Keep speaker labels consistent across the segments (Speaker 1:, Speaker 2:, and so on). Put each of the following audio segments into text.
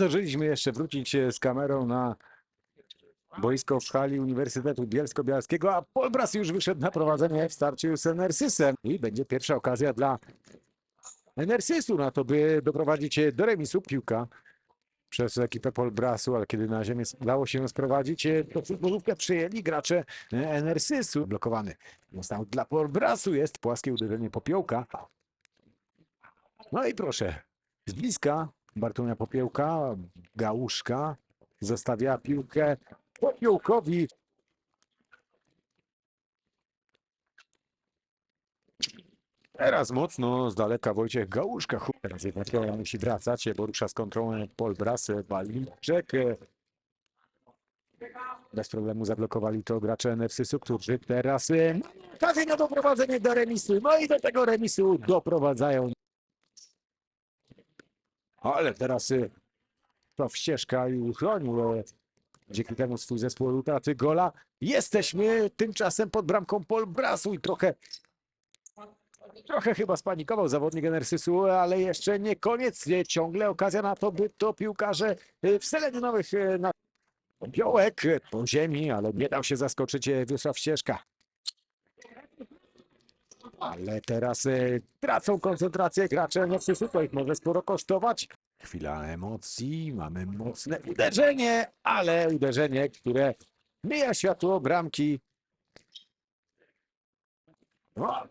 Speaker 1: zdążyliśmy jeszcze wrócić e, z kamerą na boisko w hali Uniwersytetu Bielsko-Bialskiego, a Polbras już wyszedł na prowadzenie w starciu z Enersysem. I będzie pierwsza okazja dla Enersysu na to, by doprowadzić e, do remisu piłka przez ekipę Polbrasu, ale kiedy na ziemię udało się sprowadzić, e, to futbolówkę przyjęli gracze Enersysu. Blokowany został dla Polbrasu, jest płaskie uderzenie popiołka. No i proszę, z bliska Bartłonia Popiełka, Gałuszka zostawia piłkę Popiołkowi. Teraz mocno z daleka Wojciech Gałuszka. Teraz jednak e, musi wracać, bo rusza z kontrą e, Polbras, e, Balinczek. e. Bez problemu zablokowali to gracze NFS-u, którzy teraz e, okazję na doprowadzenie do remisu. No i do tego remisu doprowadzają. Ale teraz y, to ścieżka i uchronił dzięki temu swój zespół utraty gola. Jesteśmy tymczasem pod bramką Polbrasu i trochę trochę chyba spanikował zawodnik Enersysu, ale jeszcze nie koniec. Nie, Ciągle okazja na to, by to piłkarze y, w selekcjonowych y, na Piołek y, po ziemi, ale nie dał się zaskoczyć Wiesław Ścieżka. Ale teraz y, tracą koncentrację gracze Enersysu, to ich może sporo kosztować. Chwila emocji, mamy mocne uderzenie, ale uderzenie, które mija światło bramki. No,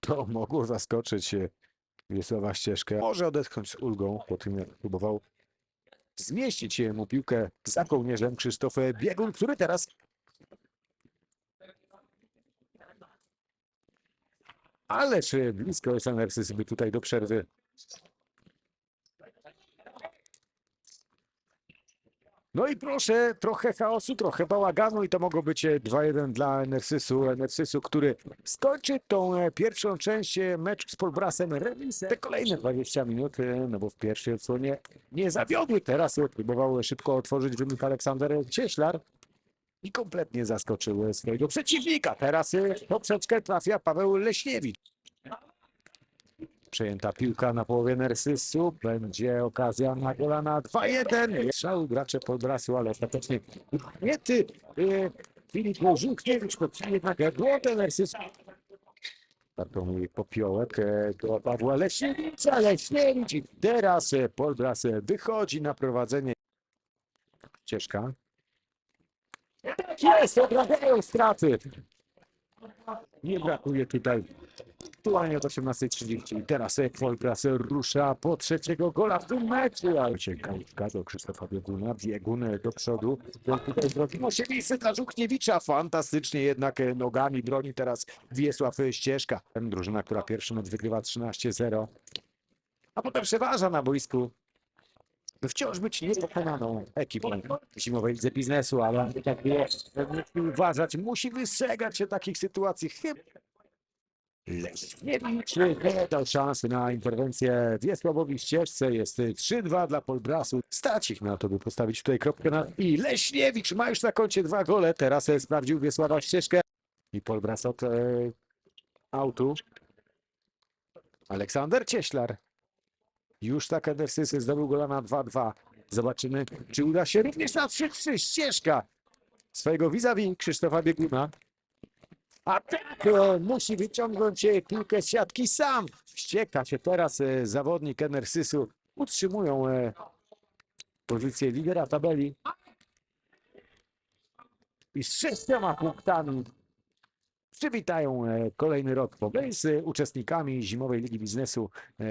Speaker 1: to mogło zaskoczyć e, Wiesława Ścieżkę. Może odetchnąć z ulgą po tym, jak próbował zmieścić e, mu piłkę za kołnierzem Krzysztof Biegun, który teraz Ależ e, blisko jest Enersys, by tutaj do przerwy No i proszę, trochę chaosu, trochę bałaganu i to mogło być e, 2-1 dla Enersysu. Enersysu, który skończy tą e, pierwszą część e, meczu z Polbrasem remisem. Te kolejne 20 minut, e, no bo w pierwszej odsłonie nie zawiodły. Teraz e, próbował szybko otworzyć wynik Aleksander Cieślar i kompletnie zaskoczył e, swojego przeciwnika. Teraz w poprzeczkę trafia Paweł Leśniewicz. Przejęta piłka na połowie Nersysu. Będzie okazja na gola na 2-1. Strzał gracze Polbrasu, ale ostatecznie niety y, Filip Żółkiewicz podczyni jednak błąd Nersysu. Bartłomiej Popiołek e, do Pawła Leśniewicza. Leśniewicz teraz e, Polbras wychodzi na prowadzenie. Ścieżka. Tak jest, odrabiają straty. Nie brakuje tutaj aktualnie od 18.30. I teraz Polbras rusza po trzeciego gola w tym meczu. Ale ciekawe do Krzysztofa Bieguna. Biegun do przodu. Tutaj drogi miejsce dla. Fantastycznie jednak e, nogami broni teraz Wiesław Ścieżka. Drużyna, która pierwszy mecz wygrywa 13-0. A potem przeważa na boisku. By wciąż być niepokonaną ekipą w zimowej lidze biznesu, ale tak było, musi uważać, musi wystrzegać się takich sytuacji. Chyba Leśniewicz nie dał szansy na interwencję Wiesławowi Ścieżce. Jest 3-2 dla Polbrasu. Stać ich na to, by postawić tutaj kropkę na i. Leśniewicz ma już na koncie dwa gole. Teraz e, sprawdził Wiesława Ścieżkę. I Polbras od e, autu. Aleksander Cieślar. Już tak Edersys zdobył gola na 2-2. Zobaczymy, czy uda się również na 3-3. Ścieżka swojego vis-a-vis Krzysztofa Bieguna. A tak e, musi wyciągnąć e, piłkę z siatki sam. Wścieka się teraz e, zawodnik Enersysu. Utrzymują e, pozycję lidera tabeli. I z sześcioma punktami przywitają e, kolejny rok po z e, uczestnikami Zimowej Ligi Biznesu e,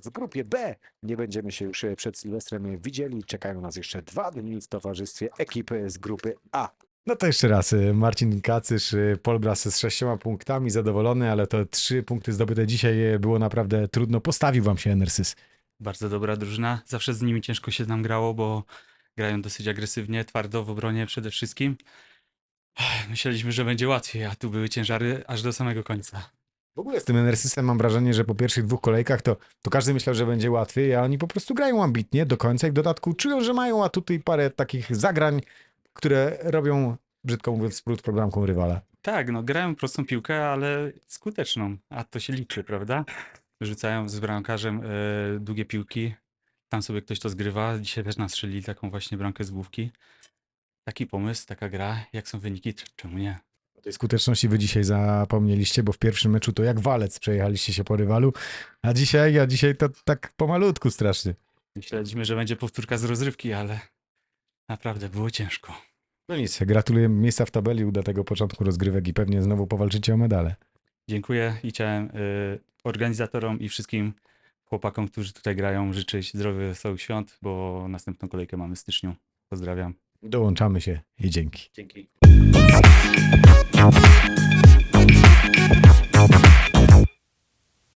Speaker 1: w grupie B. Nie będziemy się już e, przed Sylwestrem widzieli. Czekają nas jeszcze dwa dni w towarzystwie ekipy z grupy A.
Speaker 2: No to jeszcze raz, Marcin Kacysz, Polbras z sześcioma punktami, zadowolony, ale to trzy punkty zdobyte dzisiaj było naprawdę trudno. Postawił wam się Enersys.
Speaker 3: Bardzo dobra drużyna. Zawsze z nimi ciężko się nam grało, bo grają dosyć agresywnie, twardo w obronie przede wszystkim. Myśleliśmy, że będzie łatwiej, a tu były ciężary aż do samego końca.
Speaker 2: W ogóle z tym Enersysem mam wrażenie, że po pierwszych dwóch kolejkach to, to każdy myślał, że będzie łatwiej, a oni po prostu grają ambitnie do końca i w dodatku czują, że mają atuty i parę takich zagrań, które robią, brzydko mówiąc, sprót pod bramką rywala.
Speaker 3: Tak, no grają prostą piłkę, ale skuteczną, a to się liczy, prawda? Rzucają z bramkarzem e, długie piłki. tam sobie ktoś to zgrywa. Dzisiaj też nastrzelili taką właśnie bramkę z główki. Taki pomysł, taka gra, jak są wyniki, czemu nie?
Speaker 1: O tej skuteczności wy dzisiaj zapomnieliście, bo w pierwszym meczu to jak walec przejechaliście się po rywalu, a dzisiaj, a dzisiaj to tak pomalutku strasznie.
Speaker 3: Myśleliśmy, że będzie powtórka z rozrywki, ale naprawdę było ciężko.
Speaker 1: No nic, gratuluję miejsca w tabeli, udatego początku rozgrywek i pewnie znowu powalczycie o medale.
Speaker 3: Dziękuję i chciałem y, organizatorom i wszystkim chłopakom, którzy tutaj grają, życzyć zdrowych, wesołych świąt, bo następną kolejkę mamy w styczniu. Pozdrawiam.
Speaker 1: Dołączamy się i dzięki.
Speaker 3: Dzięki.